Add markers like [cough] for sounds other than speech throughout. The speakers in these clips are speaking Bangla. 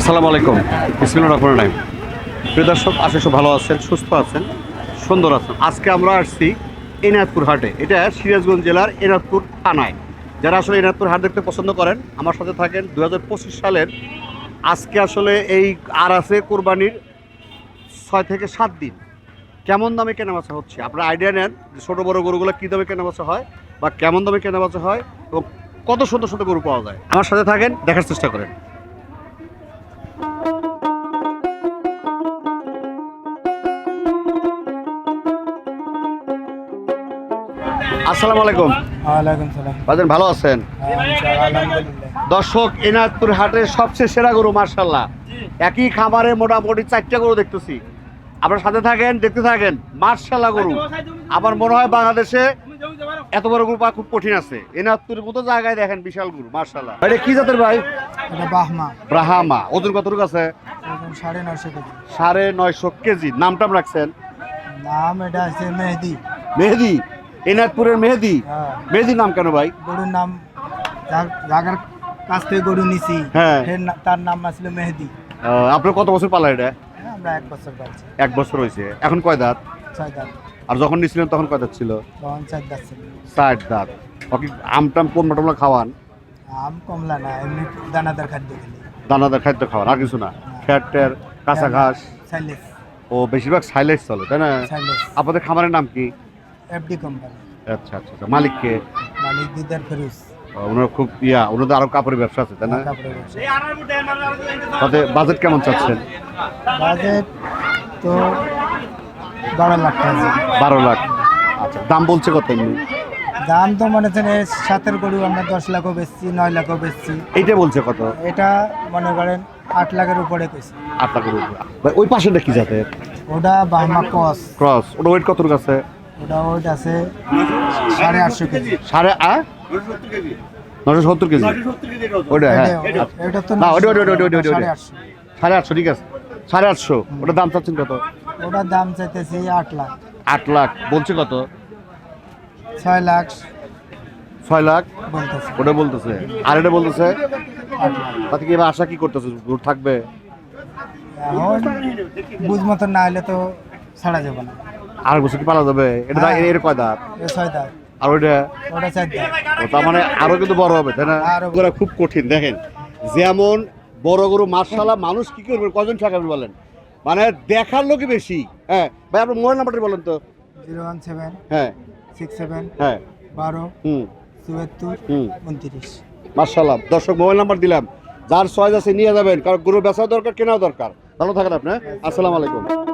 আসসালামু আলাইকুম। বিসমিল্লাহির রহমানির রহিম। প্রিয় দর্শক, আশা সব ভালো আছেন, সুস্থ আছেন, সুন্দর আছেন। আজকে আমরা আসছি এনায়তপুর হাটে। এটা সিরাজগঞ্জ জেলার এনায়তপুর থানায়। যারা আসলে এনায়তপুর হাট দেখতে পছন্দ করেন, আমার সাথে থাকেন দু হাজার পঁচিশ সালের। আজকে আসলে এই আর আছে কোরবানির ছয় থেকে সাত দিন। কেমন দামে কেনাবেচা হচ্ছে? আপনারা আইডিয়া নেন যে ছোটো বড়ো গরুগুলো কী দামে কেনাবেচা হয় বা কেমন দামে কেনাবেচা হয় এবং কত সুন্দর সুন্দর গরু পাওয়া যায়। আমার সাথে থাকেন, দেখার চেষ্টা করেন। আসসালামু আলাইকুম। ওয়ালাইকুম ভালো আছেন? দর্শক এনায়তপুর হাটের সবচেয়ে সেরা গরু মার্শাল্লাহ একই খামারে মোটামুটি চারটা গরু দেখতেছি। আপনার সাথে থাকেন দেখতে থাকেন মার্শাল্লাহ গরু। আমার মনে হয় বাংলাদেশে এত বড় গরু পাওয়া খুব কঠিন আছে। এনায়তপুরের মতো জায়গায় দেখেন বিশাল গরু মার্শাল্লাহ এটা কি জাতের ভাই? ব্রাহামা। ওজন কতটুকু আছে? সাড়ে সাড়ে নয়শো কেজি। নামটা রাখছেন? নাম এটা আছে মেহেদি। মেহেদি? এনায়তপুরের মেহেদি। হ্যাঁ। মেহেদির নাম কেন ভাই? গরুর নাম জাগার কাছ থেকে গরু নিছি। হ্যাঁ। তার নাম আসলে মেহেদি। আপনার কত বছর পালা এটা? হ্যাঁ, আমরা এক বছর পাচ্ছি এক বছর হয়েছে। এখন কয় দাঁত? ছয় দাঁত। আর যখন নিছিলেন তখন কয় দাঁত ছিল? তখন চার দাঁত ছিল। ষাট দাঁত। ওকে আম টাম কোমলা টমলা খাওয়ান? আম কমলা না এমনি দানাদার খাদ্য দানাদার খাদ্য খাওয়ান আর কিছু না। ফ্যাট ট্যার কাঁচা ঘাস। সাইলেস। ও বেশিরভাগ সাইলেন্স চলে তাই না? সাইলেস। আপনাদের খামারের নাম কি? এফডি কোম্পানি আচ্ছা আচ্ছা আচ্ছা। মালিককে মালিক দিদার ফেরুজ। ওনার খুব ইয়া ওনাদের আরও কাপড়ের ব্যবসা আছে তাই না? তাতে বাজেট কেমন চাচ্ছেন? বাজেট তো বারো লাখ টাকা। বারো লাখ। আচ্ছা দাম বলছে কত এমনি? দাম তো মনে হচ্ছে সাতের গরু আমরা দশ লাখও বেচছি নয় লাখও বেচছি। এইটা বলছে কত? এটা মনে করেন আট লাখের উপরে কইছে। আট লাখের উপরে। ওই পাশেটা কি জাতের? ওটা বাহমা কস ক্রস। ওটা ওয়েট কত আছে? ওটা ওইট আছে সাড়ে আটশো কেজি। সাড়ে আ? নশো সত্তর কেজি। ওইটা হ্যাঁ। এটা- এটা তো না, ওটা, ওটা, ওটা, ওটা, ওটা, ওটা। সাড়ে আটশো। ঠিক আছে। সাড়ে আটশো। ওটার দাম চাচ্ছেন কত? ওটার দাম চাইতেছি আট লাখ। আট লাখ। বলছে কত? ছয় লাখ ছয় লাখ? বলতেছে। ওটা বলতেছে। আর এটা বলতেছে? তাতে কি এবার আশা কি করতেছে? থাকবে? বুঝ মতো না হলে তো ছাড়া যাবে না। আর বছর কি পালা যাবে? এটা হ্যাঁ। এর কয় দাঁত? ছয় দাঁত। আর ওইটা? ওটা চার দাঁত। তার মানে আরও কিন্তু বড় হবে তাই না? আরও খুব কঠিন দেখেন। যেমন বড় গরু মার্শাল্লাহ মানুষ কি করবে? কজন ঠেকাবে বলেন? মানে দেখার লোকই বেশি। হ্যাঁ ভাই আপনার মোবাইল নাম্বারটা বলেন তো। জিরো ওয়ান সেভেন হ্যাঁ। সিক্স সেভেন হ্যাঁ। বারো হুম। চুয়াত্তর হুম। উনত্রিশ। মার্শাল্লাহ দর্শক মোবাইল নাম্বার দিলাম। যার চয়েস আছে নিয়ে যাবেন। কারণ গরু বেচাও দরকার কেনাও দরকার। ভালো থাকেন আপনি হ্যাঁ? আসসালামু আলাইকুম।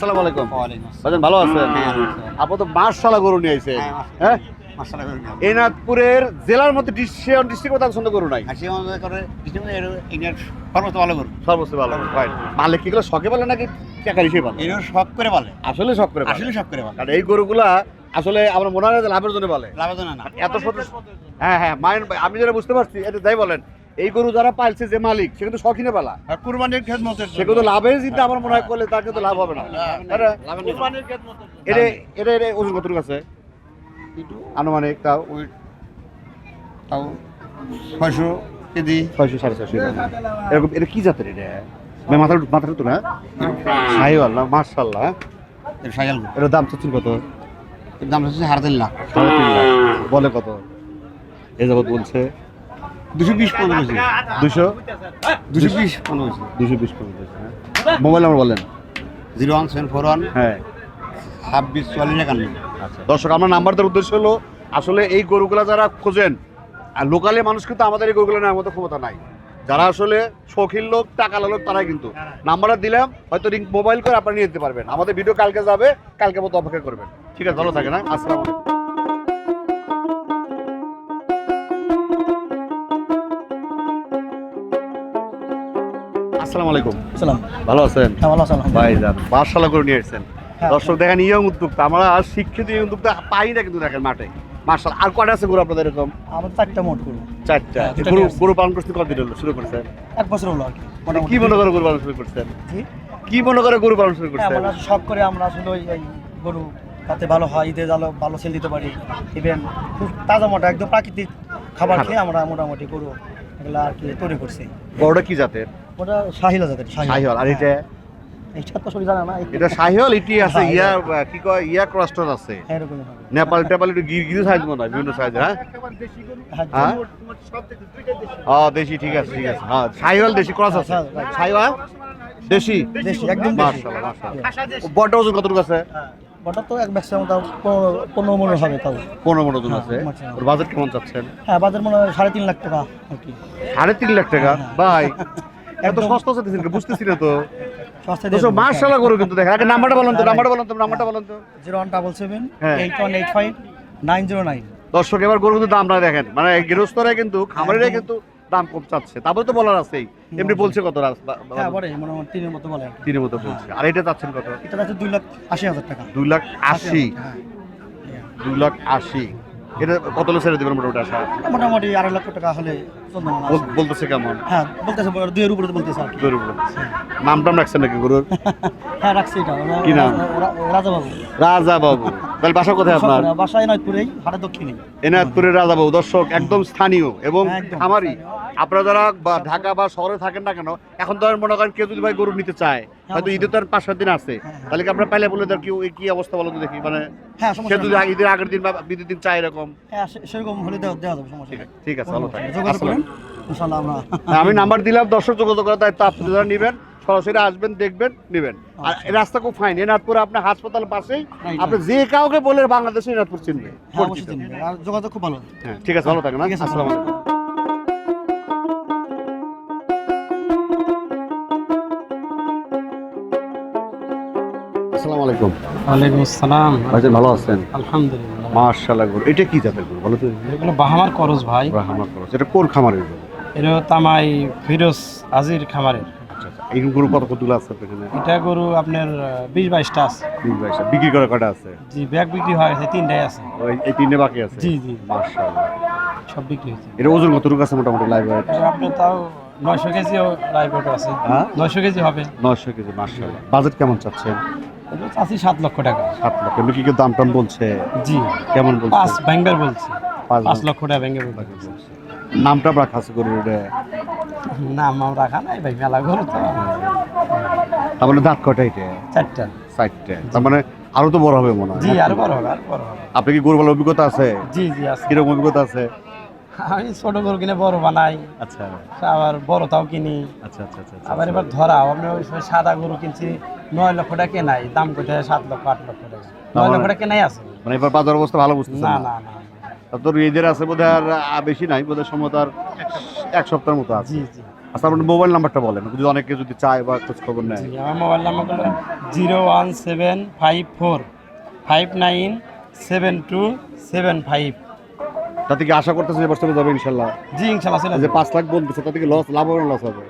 আসসালামু আলাইকুম। ভালো আছেন? আপনি তো মার্শাল্লাহ গরু নিয়ে আইছে। হ্যাঁ এনাদপুরের জেলার মধ্যে ডিসিশন ডিস্ট্রিক্ট কথা পছন্দ গরু নাই। সর্বোচ্চ ভালো রাইট মালিক কিগুলো শখে বলে নাকি টাকার হিসেবে ভালো শখ করে বলে আসলে শখ করে আসলে শখ করে বলে কারণ এই গরুগুলা আসলে আমার মনে হয় যে লাভের জন্য বলে লাভজন না। এত হ্যাঁ হ্যাঁ মায়ের আমি যেটা বুঝতে পারছি এটা যাই বলেন এই গরু যারা পালছে যে মালিক সে কিন্তু শখিনে পালা। আর কুরবানির খেত মতো সে কিন্তু লাভের চিন্তা আমার মনে হয় করলে তার কিন্তু লাভ হবে না। তাই না? এটা এটা এটা ওজন কতটুকু আছে? আনুমানিক তাও ওই তাও ছয়শো কেজি। ছয়শো সাড়ে ছয়শো। এরকম এটা কি জাতের এটা? মাথার মাথার তো না? সাইওয়াল না? মার্শাল্লাহ সাইকেল এটার দাম চাচ্ছেন কত? এর দাম হচ্ছে সাড়ে তিন লাখ। সাড়ে তিন লাখ। বলে কত? এই যাবত বলছে দুশো বিশ পনেরো দুশো? দুশো বিশ পনেরো দুশো বিশ পনেরো মোবাইল নাম্বার বলেন। Zero one seven four one হ্যাঁ। ছাব্বিশ চুয়াল্লিশ একান্ন। আচ্ছা। দর্শক আমার নাম্বার দেওয়ার উদ্দেশ্য হলো আসলে এই গরুগুলা যারা খোঁজেন আর লোকালে মানুষ কিন্তু আমাদের এই গরুগুলো নেওয়ার মতো ক্ষমতা নাই। যারা আসলে শৌখিন লোক টাকা লোক তারাই কিন্তু। নাম্বারটা দিলাম হয়তো রিং মোবাইল করে আপনারা নিয়ে যেতে পারবেন। আমাদের ভিডিও কালকে যাবে কালকে মতো অপেক্ষা করবেন। ঠিক আছে ভালো থাকে না আসসালামু আলাইকুম। আসসালামু আলাইকুম। সালাম ভালো আছেন? হ্যাঁ ভালো আছেন ভাই যান পাঠশালা করে নিয়ে এসেছেন হ্যাঁ। দর্শক দেখেন ইয়ং উদ্যোক্তা আমরা শিক্ষিত ইয়ং উদ্যোক্তা পাই না কিন্তু দেখেন মাঠে। মার্শাল আর কয়টা আছে গরু আপনাদের এরকম? আমার চারটা মোট চারটা। হ্যাঁ, দুটা গরু গরু পালন করতে কতদিন হলো? শুরু করছেন? এক বছর হলো আর কি। কি মনে করে গরু পালন শুরু করছেন? কি? মনে করে গরু পালন শুরু করছেন? আমরা শখ করে আমরা আসলে ওই এই গরু তাতে ভালো হয় ঈদে ভালো ভালো সেল দিতে পারি। ইভেন খুব তাজা মোটা একদম প্রাকৃতিক খাবার খেয়ে আমরা মোটামুটি গরু এগুলো আর কি তৈরি করছি। বড়টা কি জাতের? ওটা শাহিলা জাতের শাহিওয়াল। আর এটা? তো সবই জানা না এটা শাহিওয়াল ইটি আছে হ্যাঁ, ইয়া কি কয় ইয়া ক্রস্টর আছে। হ্যাঁ, এরকমই হবে। নেপাল টেপাল একটু গির গিরি সাইজ মনে হয় বিভিন্ন সাইজ হ্যাঁ? হ্যাঁ, হ্যাঁ? ও দেশি ঠিক আছে ঠিক আছে। হ্যাঁ শাহিওয়াল দেশি ক্রস আছে। হ্যাঁ. শাহিওয়াল? দেশি? দেশি একদম মাশাআল্লাহ মাশাআল্লাহ। বড়টা ওজন কতটুকু আছে? ওটা তো এক ম্যাক্সিমাম তাও পনেরো- মনে হবে তাও। পনেরো মন ওজন আছে। হ্যাঁ, ওর বাজেট কেমন চাচ্ছেন? হ্যাঁ বাজার মনে হয় সাড়ে তিন লাখ টাকা আর কি। সাড়ে তিন লাখ টাকা? ভাই [laughs] এত। সস্তা চাচ্ছেন বুঝতেছি না তো। দোস্ত মার্শাল্লাহ করো কিন্তু দেখেন। আগে নাম্বারটা বলুন তো নাম্বারটা বলুন তো নাম্বারটা বলুন তো। জিরো ওয়ান ডাবল সেভেন হ্যাঁ। Eight one eight five nine zero nine. দর্শক এবার গরু কিন্তু দাম না দেখেন। মানে গৃহস্থরা কিন্তু খামারিরা কিন্তু দাম কম চাচ্ছে। তারপরে তো বলার আছেই। এমনি বলছে কত হ্যাঁ মোটামুটি তিনের মতো বলে তিনের মতো বলছে। আর এটা চাচ্ছেন কত? এটা দুই লাখ আশি হাজার টাকা। দুই লাখ আশি? হ্যাঁ। দুই লাখ আশি। এটা কত লোক ছেড়ে দেবেন মোটামুটি আশা? মোটামুটি আড়াই লক্ষ টাকা হলে বলতেছে কেমন? হ্যাঁ বলতেছে দুইয়ের উপরে বলতেছে উপরে। নাম টাম রাখছেন নাকি গরুর? [laughs] হ্যাঁ রাখছি এটা। কি নাম? রাজা বাবু রাজা বাবু তাহলে বাসা কোথায় আপনার? বাসায় নয়পুরেই হাটে দক্ষিণে এনায়তপুরের রাজা বাবু দর্শক একদম স্থানীয় এবং হ্যাঁ। খামারি। আপনারা যারা বা ঢাকা বা শহরে থাকেন না কেন এখন তো মনে করেন কেউ যদি ভাই গরু নিতে চায় হয়তো অবশ্যই। ঈদের তো আর পাঁচ সাত দিন আছে। হ্যাঁ, হ্যাঁ। তাহলে কি আপনারা পাইলে বলে দেন কি কি অবস্থা বলো তো দেখি মানে হ্যাঁ সে যদি ঈদের আগের দিন বা ঈদের দিন চায় এরকম। হ্যাঁ সেরকম হলে দেওয়া দেওয়া যাবে সমস্যা ঠিক আছে ভালো হ্যাঁ, আমি নাম্বার দিলাম দর্শক যোগাযোগ করার দায়িত্ব আপনি যারা নেবেন। সরাসরি আসবেন দেখবেন নেবেন। আর রাস্তা খুব ফাইন এনাথপুর আপনার হাসপাতাল পাশেই। আপনি যে কাউকে বলে বাংলাদেশে এনাথপুর চিনবে হ্যাঁ। আর যোগাযোগ খুব ভালো। হ্যাঁ ঠিক আছে ভালো থাকেন আসসালামু আলাইকুম। আসসালামু আলাইকুম। ওয়ালাইকুম আসসালাম। ভাইজান ভালো আছেন? আলহামদুলিল্লাহ। মার্শাল্লাহ গরু এটা কি জাতের গরু? বলো তো। এগুলো বাহামার করজ ভাই। এটা কোন খামারের গরু? এটা তামাই ফিরোজ আজির খামারের। আচ্ছা আচ্ছা এই গরু কত কতগুলো আছে এখানে এটা গরু আপনার বিশ বাইশটা আছে। বিশ বাইশটা। বিক্রি করা কটা আছে? জি ব্যাগ বিক্রি হয়ে গেছে তিনটাই আছে। ওই এই তিনটে বাকি আছে? জি জি। মার্শাল্লাহ সব বিক্রি হয়েছে। এটা ওজন কতটুকু আছে মোটামুটি লাইভ ওয়েট আপনার তাও নয়শো কেজিও রাইবোট আছে। হ্যাঁ? নয়শো কেজি হবে। নয়শো কেজি মার্শাল্লাহ বাজেট কেমন চাচ্ছেন? চাচ্ছি সাত লক্ষ টাকা। সাত লক্ষ। এমনি কি কেউ দাম টাম বলছে? জি। কেমন বলছে? পাঁচ ব্যাংবার বলছি। পাঁচ লক্ষ টাকা ব্যাংকে বলছি। নামটা রাখা আছে গরুর এটা না রাখা নাই ভাই মেলা গরু তো। তার মানে দাঁত কটা এটা চারটা। সাইডটা তার মানে আরও তো বড় হবে মনে হয়। জি আরও বড় হবে আরও বড় হবে। আপনি কি গরু বলার অভিজ্ঞতা আছে? জি জি আছে। কীরকম অভিজ্ঞতা আছে? আমি ছোট গরু কিনে বড় বানাই। আচ্ছা। আবার বড় তাও কিনি। আচ্ছা আচ্ছা আচ্ছা আবার এবার ধরাও। আমি ওই সময় সাদা গরু কিনছি নয় লক্ষ টাকা কেনাই। দাম কোথায় সাত লক্ষ আট লক্ষ টাকা। নয় লক্ষ টাকা কেনাই আছে। মানে এবার বাজার অবস্থা ভালো বুঝতেছেন না না না। তোর এদের আছে বোধহয় আর বেশি নাই বোধহয় সম্ভবত আর এক সপ্তাহের মতো আছে। আচ্ছা আপনার মোবাইল নাম্বারটা বলেন যদি অনেকে যদি চায় বা খোঁজ খবর নেয়। আমার মোবাইল নাম্বার হলো zero one seven five four five nine seven two seven five. তাতে কি আশা করতেছে এবার চলে যাবে ইনশাল্লাহ? জি ইনশাল্লাহ যে পাঁচ লাখ বলতেছে তাতে কি লস লাভ হবে লস হবে?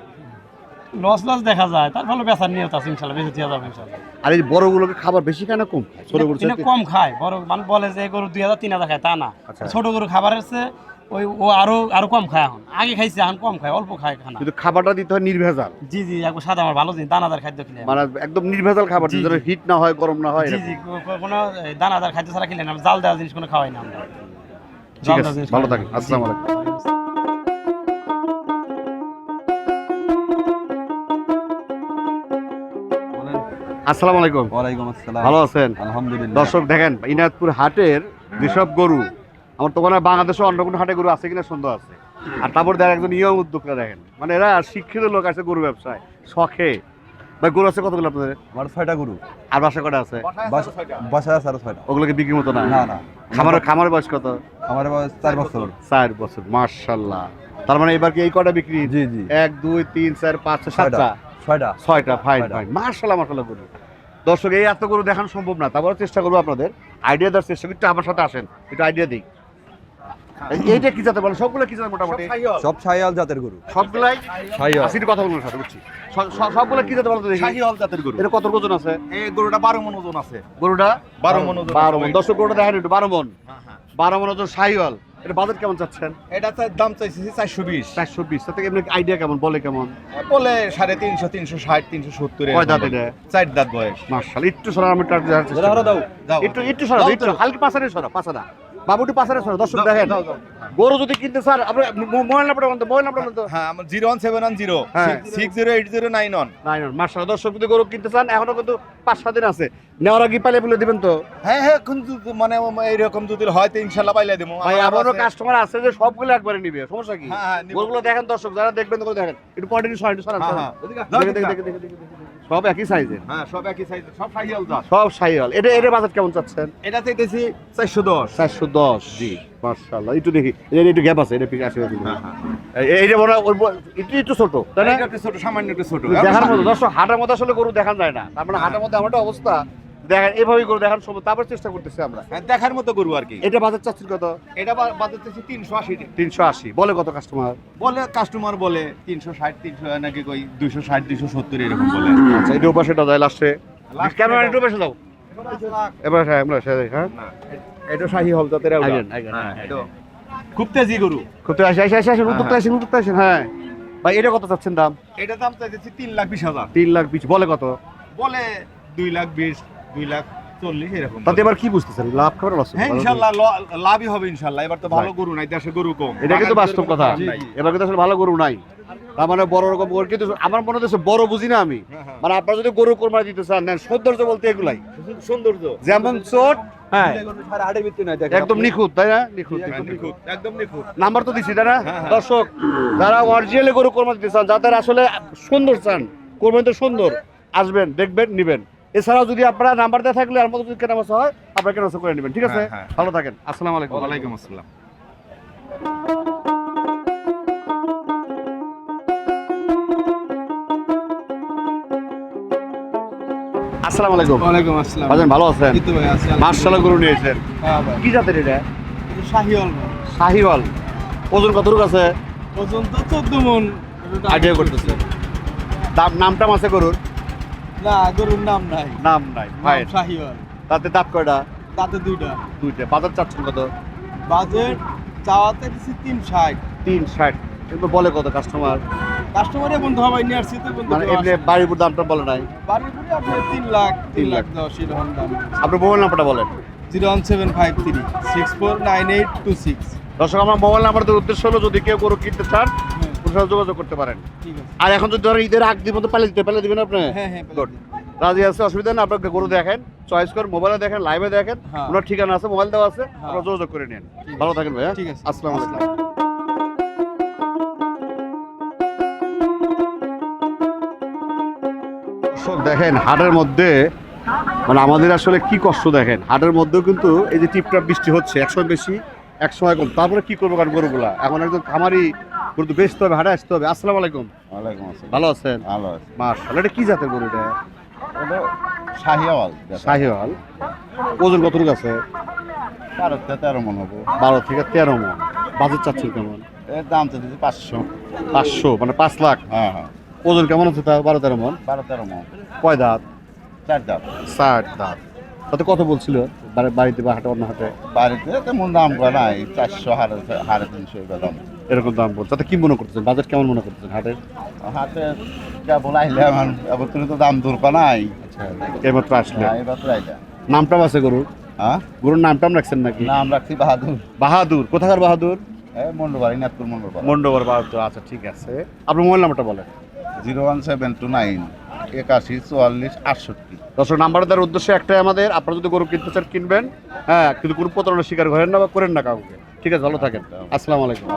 লস লস দেখা যায়। তার ফলে বেচার নিয়ত আছে ইনশাল্লাহ বেঁচে দেওয়া যাবে ইনশাল্লাহ। আর এই বড়গুলোকে খাবার বেশি খায় না কম? খায় ছোট গরু কম খায়। বড় মানে বলে যে গরু দুই হাজার তিন হাজার খায় তা না। আচ্ছা। ছোট গরু খাবারের চেয়ে ওই ও আরও আরও কম খায় এখন। আগে খাইছে এখন কম খায় অল্প খায় খানা। কিন্তু খাবারটা দিতে হয় নির্ভেজাল। জি জি একবার সাদা আমার ভালো জিনিস দানাদার খাদ্য খেলে মানে একদম নির্ভেজাল খাবার যেন হিট না হয় গরম না হয় জি জি কোনো দানাদার খাদ্য ছাড়া খেলে না জাল দেওয়া জিনিস কোনো খাওয়াই না আমরা। ঠিক আছে ভালো থাকেন আসসালামু আলাইকুম। আসসালামু আলাইকুম। ওয়ালাইকুম আসসালাম। ভালো আছেন? আলহামদুলিল্লাহ। দর্শক দেখেন ইনাদপুর হাটের যেসব গরু আমার তো মনে হয় বাংলাদেশে অন্য কোনো হাটে গরু আছে কিনা সন্দেহ আছে। আর তারপর দেখেন একজন ইয়ং উদ্যোক্তা দেখেন। মানে এরা শিক্ষিত লোক আছে গরু ব্যবসায় শখে। ভাই গরু আছে কতগুলো আপনাদের? আমার ছয়টা গরু। আর বাসা কটা আছে? বাসায় আছে আরও ছয়টা। ওগুলোকে বিক্রি মতো না? না না। খামার খামারের বয়স কত? আমার বয়স চার বছর। চার বছর মার্শাল্লাহ তার মানে এবার কি এই কটা বিক্রি? জি জি। এক দুই তিন চার পাঁচ ছয়, সাতটা। ছয়টা। ছয়টা ফাইন। ফাইন মার্শাল্লাহ মার্শাল্লাহ গরু। দর্শক এই এত গরু দেখানো সম্ভব না। তারপরে চেষ্টা করব আপনাদের। আইডিয়া দেওয়ার চেষ্টা করতে আমার সাথে আসেন। একটু আইডিয়া দিই। এই- এইটা কি জাতে বলেন সবগুলো কি জাতে মোটামুটি? সব ছাইয়াল জাতের গরু। সবগুলাই? শাহিওয়াল। আসির কথা বলুন সাথে বুঝছি। সব- সব- সবগুলো কি জাতে বলতো দেখি। শাহিওয়াল জাতের গরু। এটা কত ওজন আছে? এই গরুটা বারো মন ওজন আছে। গরুটা? 12 মণ ওজন বারো আছে। মন দর্শক গরুটা দেখেন একটু। বারো মন। বারো মন ওজন শাহিওয়াল এটা বাজেট কেমন চাচ্ছেন? এটা দাম চাইছি চারশো বিশ। চারশো বিশ। তাতে এমনি আইডিয়া কেমন? বলে কেমন? বলে সাড়ে তিনশো তিনশো ষাট তিনশো সত্তর কয় দাঁত এটা চার দাঁত বয়স। মার্শাল একটু সরা আমি দাও একটু একটু সরা একটু হালকা পাশারে সরা পাশারা বাবুটি পাশারে সরা দর্শক দেখেন। গরু যদি কিনতে স্যার আপনার মোবাইল নাম্বারটা বলতো মোবাইল নাম্বারটা বলতো হ্যাঁ আমার zero one seven one zero হ্যাঁ। Six zero eight zero nine one. নাই না মার্শাল দর্শক যদি গরু কিনতে চান এখনও কিন্তু পাঁচ সাত দিন আছে। নেওয়ার আগে পাইলে বলে দিবেন তো। হ্যাঁ হ্যাঁ কিন্তু মানে এইরকম যদি হয় তো ইনশাল্লাহ পাইলে দেবো। ভাই আমারও কাস্টমার আছে যে সবগুলো একবারে নিবে সমস্যা কি? হ্যাঁ, হ্যাঁ, গরুগুলো দেখেন দর্শক যারা দেখবেন তো দেখেন। একটু পটেনি সরান সরান। সব একই সাইজের হ্যাঁ সব একই সাইজ সব সাইকেল দাস সব সাইয়াল এটা এটা বাজেট কেমন চাচ্ছেন? এটা চাইতেছি চারশো দশ। চারশো দশ জি। মার্শাল্লাহ একটু দেখি। এটা একটু গ্যাপ আছে এটা হ্যাঁ, হ্যাঁ। এইটা মনে হয় একটু একটু ছোট তাই না? একটু ছোট সামান্য একটু ছোট। দেখার মতো দর্শক হাটের মধ্যে আসলে গরু দেখা যায় না। তার মানে হাটের মধ্যে আমার অবস্থা দেখেন এভাবেই গরু দেখার সময় তারপর চেষ্টা করতেছি আমরা। হ্যাঁ, দেখার মতো গরু আর কি। এটা বাজার চাচ্ছেন কত? এটা বাজার চাইছি তিনশো আশি তিনশো আশি। বলে কত কাস্টমার বলে কাস্টমার বলে তিনশো ষাট তিনশো নাকি কই দুইশো ষাট দুইশো সত্তর এরকম বলে। আচ্ছা এটা এটা যায় লাস্টে Last ক্যামেরা একটু বেশি দাও এবার হ্যাঁ আমরা হ্যাঁ? এটা শাহী হল এটা খুব তেজি গরু। কত আসে আসে আসে আসে উত্তরতে আসেন উত্তরতে আসেন হ্যাঁ। ভাই এটা কত চাচ্ছেন দাম? এটা দাম চাইতেছি তিন লাখ বিশ হাজার। তিন লাখ বিশ বলে কত? বলে দুই লাখ বিশ দুই লাখ চল্লিশ এরকম তাতে এবার কি বুঝতেছেন? লাভ খাবার লস হ্যাঁ ইনশাল্লাহ লাভই হবে ইনশাল্লাহ। এবার তো ভালো গরু নাই দেশে গরু কম। এটা কিন্তু বাস্তব কথা। এবার কিন্তু আসলে ভালো গরু নাই। তার মানে বড় রকম গরু কিন্তু আমার মনে হচ্ছে বড় বুঝি না আমি। হ্যাঁ, হ্যাঁ। মানে আপনারা যদি গরু কোরবানি দিতে চান নেন সৌন্দর্য বলতে এগুলাই। সৌন্দর্য। যেমন চোট হ্যাঁ। হাটের ভিত্তি নাই একদম নিখুঁত তাই না? নিখুঁত একদম একদম নিখুঁত। নিখুঁত একদম নিখুঁত। নাম্বার তো দিছি তাই না। দর্শক যারা অরিজিনালি গরু কোরবানি দিতে চান যাদের আসলে সুন্দর চান কোরবানি তো সুন্দর আসবেন দেখবেন নিবেন। এছাড়াও যদি আপনারা নাম্বার দেওয়া থাকলে আর মতো যদি কেনা বসা হয় আপনারা কেনা করে নেবেন ঠিক আছে? হ্যাঁ, হ্যাঁ। ভালো থাকেন। আসসালামু আলাইকুম। ওয়ালাইকুম আসসালাম। আসসালামু আলাইকুম। ওয়ালাইকুম আসসালাম। ভাইজান ভালো আছেন? কিন্তু ভাই আছি মার্শাল্লাহ গরু নিয়েছেন। হ্যাঁ ভাই। কি জাতের এটা? শাহিওয়াল শাহিওয়াল। ওজন কতটুকু আছে? ওজন তো চোদ্দ মন। আইডিয়া করতেছে দাম নামটাম আছে গরুর? না গরুর নাম নাই। নাম নাই ভাই শাহিওয়াল। তাতে দাঁত কয়টা? তাতে দুইটা। দুইটা। বাজার চাচ্ছেন কত? বাজেট চাওয়াতে দিচ্ছি তিন ষাট। তিন ষাট। কিন্তু বলে কত কাস্টমার কাস্টমারে বন্ধু হবাই নিয়ে আসছি তো বন্ধু মানে এমনি বাড়ির উপর দামটা বলে নাই? বাড়ির পুরো আপনার তিন লাখ তিন লাখ। দশ এরকম দাম। আপনি মোবাইল নাম্বারটা বলেন। Zero one seven five three six four nine eight two six. দর্শক আমার মোবাইল নাম্বারদের উদ্দেশ্য হলো যদি কেউ গরু কিনতে চান সাথে যোগাযোগ করতে পারেন। আর এখন যদি ধরেন ঈদের আগ দিন মতো পালে দিতে পালে দিবেন আপনি? হ্যাঁ হ্যাঁ। রাজি আছে অসুবিধা নেই আপনাকে গরু দেখেন চয়েস করে মোবাইলে দেখেন লাইভে দেখেন হ্যাঁ। ওনার ঠিকানা আছে মোবাইল দেওয়া আছে। আপনারা যোগাযোগ করে নিন। ভালো থাকেন ভাইয়া ঠিক আছে। আসসালামু আলাইকুম। দর্শক দেখেন হাটের মধ্যে মানে আমাদের আসলে কি কষ্ট দেখেন? হাটের মধ্যেও কিন্তু এই যে টিপটাপ বৃষ্টি হচ্ছে একসময় বেশি এক সময় কম। তারপরে কি করব কারণ গরুগুলা? এখন একজন খামারি গরু বেচতে হবে হাটে আসতে হবে। আসসালামু আলাইকুম। ওয়ালাইকুম আসসালাম। ভালো আছেন? ভালো আছে। মার্শাল এটা কি জাতের গরু এটা? এটা শাহিওয়াল শাহিওয়াল। ওজন কতটুকু আছে? বারো থেকে তেরো মন হব। বারো থেকে তেরো মন। বাজেট চাচ্ছেন কেমন? এর দাম তো দিচ্ছি পাঁচশো। পাঁচশো মানে পাঁচ লাখ। হ্যাঁ হ্যাঁ। ওজন কেমন আছে তা বারো তেরো মন। বারো তেরো মন। কয় দাঁত? চার দাম ষাট দাঁত। তাতে কত বলছিল? বাড়িতে বা হাটে অন্য হাটে? বাড়িতে তেমন দাম করা নাই। চারশো হাড়ে হাড়ে তিনশো দাম। এরকম দাম বলছে তাতে কি মনে করতেছেন? বাজেট কেমন মনে করতেছেন হাটের? হাতে কেবল আইলে আমার এবার তুমি তো দাম দূর নাই। আচ্ছা এইমাত্র আসলে। হ্যাঁ এবার তো আইলে। নামটাম আছে গরুর? হ্যাঁ? গরুর নামটাম রাখছেন নাকি? নাম রাখছি বাহাদুর। বাহাদুর। কোথাকার বাহাদুর? এই মন্ডবাড়ি নাথপুর মন্ডলবাড়ি মন্ডবর বাহাদুর। আচ্ছা ঠিক আছে। আপনার মোবাইল নাম্বারটা বলেন। Zero one seven two nine একাশি চুয়াল্লিশ আটষট্টি। দর্শক নাম্বার দেওয়ার উদ্দেশ্য একটাই আমাদের। আপনারা যদি গরু কিনতে চান কিনবেন। হ্যাঁ কিন্তু কোনো প্রতারণা শিকার করেন না বা করেন না কাউকে। ঠিক আছে ভালো থাকেন। আসসালামু আলাইকুম।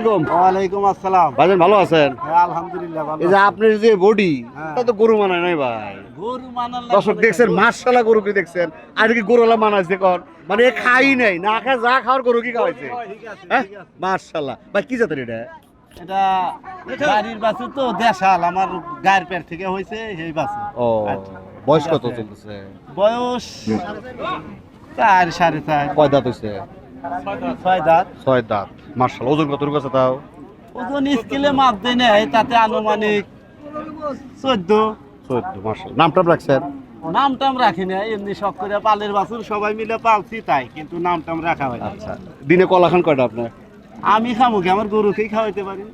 আলাইকুম। ওয়ালাইকুম আসসালাম। ভাইজান ভালো আছেন? হ্যাঁ আলহামদুলিল্লাহ ভালো এই যে আপনার যে বডি হ্যাঁ। তা তো গরু মানায় নাই ভাই। গরু মানাল দর্শক দেখছেন মাশাআল্লাহ গরু কি দেখছেন? আর কি গরুলা মানাইছে কর মানে খাই নাই না খায় যা খাওয়ার গরু কি খাওয়াইছে? হ্যাঁ? মাশাআল্লাহ। ভাই কি জাতের এটা? এটা বাড়ির বাছু তো দেশাল। আমার গায়ের পেট থেকে হয়েছে এই বাছু ও বয়স কত চলতেছে? বয়স চার সাড়ে চার। কয় দাঁত হইছে? ছয় দাঁত। ছয় দাঁত। মার্শাল ওজন কত আছে তাও? ওজন স্কেলে মাপ দেয় নেই তাতে আনুমানিক চোদ্দ। চোদ্দ মার্শাল। নামটা রাখছেন? নাম টাম রাখি না এমনি শখ করে পালের বাছুর সবাই মিলে পালছি তাই কিন্তু নাম টাম রাখা হয় না। আচ্ছা দিনে কলা খান কয়টা আপনার? আমি খামো কি আমার গরুকেই খাওয়াইতে পারি?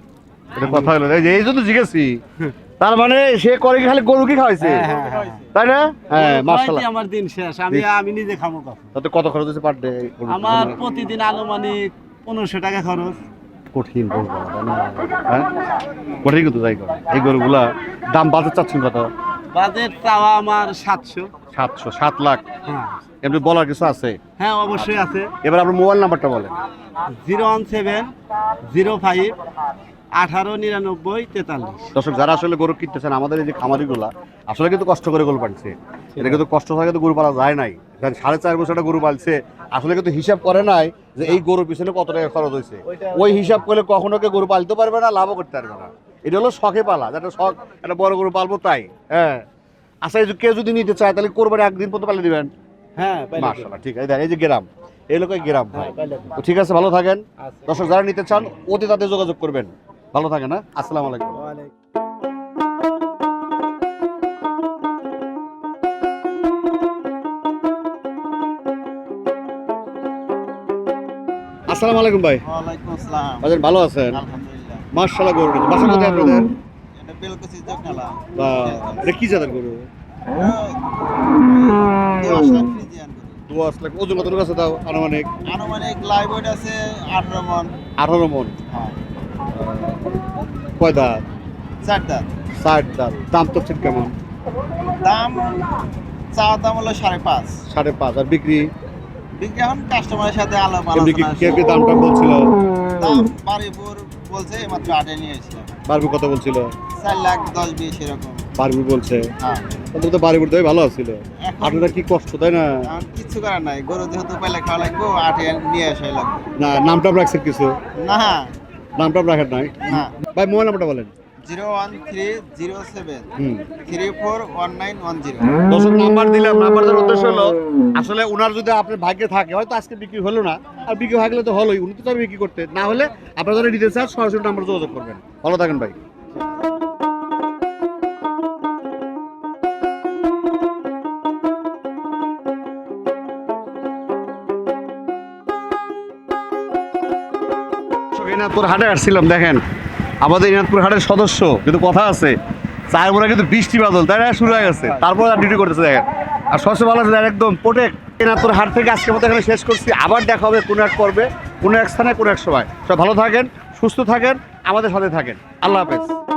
এটা কথা হলো এই এই জন্য জিজ্ঞেসি [laughs] তার মানে সে করে খালি গরু কি খাওয়াইছে? হ্যাঁ, হ্যাঁ, হ্যাঁ। তাই না? হ্যাঁ মার্শাল আমার দিন শেষ। আমি আমি নিজে খামো তাতে কত খরচ হচ্ছে পার ডে আমার প্রতিদিন আনুমানিক পনেরোশো টাকা খরচ। কঠিন গরু না? হ্যাঁ? কঠিন কিন্তু যাই করে এই গরুগুলা দাম বাজার চাচ্ছেন কত? বাজেট চাওয়া আমার সাতশো। সাতশো সাত লাখ। হ্যাঁ। এমনি বলার কিছু আছে? হ্যাঁ অবশ্যই আছে। এবার আপনার মোবাইল নাম্বারটা বলেন। Zero one seven zero five আঠারো নিরানব্বই তেতাল্লিশ। দর্শক যারা আসলে গরু কিনতেছেন আমাদের এই যে খামারিগুলা আসলে কিন্তু কষ্ট করে গরু পালছে। এটা কিন্তু কষ্ট গরু পালা যায় নাই। সাড়ে চার বছর গরু পালছে আসলে কিন্তু হিসাব করে নাই যে এই গরুর পিছনে কত টাকা খরচ হয়েছে। ওই হিসাব করলে কখনো কেউ গরু পালতে পারবে না লাভও করতে পারবে না। এটা হলো শখে পালা যেটা শখ একটা বড় গরু পালবো তাই। হ্যাঁ। আচ্ছা এই যে কেউ যদি নিতে চায় তাহলে কোরবানি একদিন পর্যন্ত পালিয়ে দিবেন? হ্যাঁ মার্শাল্লাহ ঠিক আছে। এই যে গ্রাম এই লোক গ্রাম ভাই। ঠিক আছে ভালো থাকেন। আচ্ছা। দর্শক যারা নিতে চান অতি তাদের যোগাযোগ করবেন। ভালো থাকেন হ্যাঁ? আসসালামু আলাইকুম। আসসালামু আলাইকুম ভাই। ওয়ালাইকুম আসসালাম। ভালো আছেন? আলহামদুলিল্লাহ। মার্শাল্লাহ গরু রয়েছে বাসা কোথায় আপনাদের? এটা বেলকুচি জগনালা এটা কি জাতের গরু? দোয়াশ লাখ ওজন কত আছে তাও আনুমানিক? আনুমানিক লাইভ ওয়েট আছে আঠারো মন। আঠারো কয় দাঁত চার দাঁত দাঁত দাম তো ঠিক কেমন? দাম চাওয়া দাম হলো সাড়ে পাঁচ। সাড়ে পাঁচ। আর বিক্রি? বিক্রি এখন কাস্টমারের সাথে আলাপ আলোচনা কে কে দামটা বলছিল? দাম বাড়িপুর বলছে মাত্র আটে নিয়ে এসেছিলাম বারবি কত বলছিল? চার লাখ দশ বিশ এরকম। বারবি বলছে। হ্যাঁ। তো বাড়ি বুড়তে ভালো ছিল আপনার কি কষ্ট তাই না? কিচ্ছু করার নাই। গরু যেহেতু পাইলে খাওয়া লাগবো আটে নিয়ে আসাই লাগবে। না নামটা রাখছেন কিছু? না। নামটা রাখেন নাই। না ভাই মোবাইল নাম্বারটা বলেন। Zero one three zero seven. Three four one nine one zero. দশক নাম্বার দিলাম। নাম্বার দেওয়ার উদ্দেশ্য হলো আসলে ওনার যদি আপনার ভাগ্যে থাকে হয়তো আজকে বিক্রি হলো না আর বিক্রি হয়ে গেলে তো হলোই উনি তো বিক্রি করতে। না হলে আপনারা যারা নিতে চান সরাসরি নাম্বার যোগাযোগ করবেন। ভালো থাকেন ভাই। ইনাদপুর হাটে আসছিলাম, দেখেন। আমাদের ইনাদপুর হাটের সদস্য, কিন্তু কথা আছে চায় মোড়া কিন্তু বৃষ্টি বাদল, তাই শুরু হয়ে গেছে। তারপরে আর ডিউটি করতেছে, দেখেন। আর সবচেয়ে ভালো আছে একদম প্রোটেক্ট ইনাদপুর হাট থেকে আজকের মতো এখানে শেষ করছি। আবার দেখা হবে কোনো এক পর্বে, কোনো এক স্থানে, কোনো এক সময়। সব ভালো থাকেন, সুস্থ থাকেন, আমাদের সাথে থাকেন। আল্লাহ হাফেজ।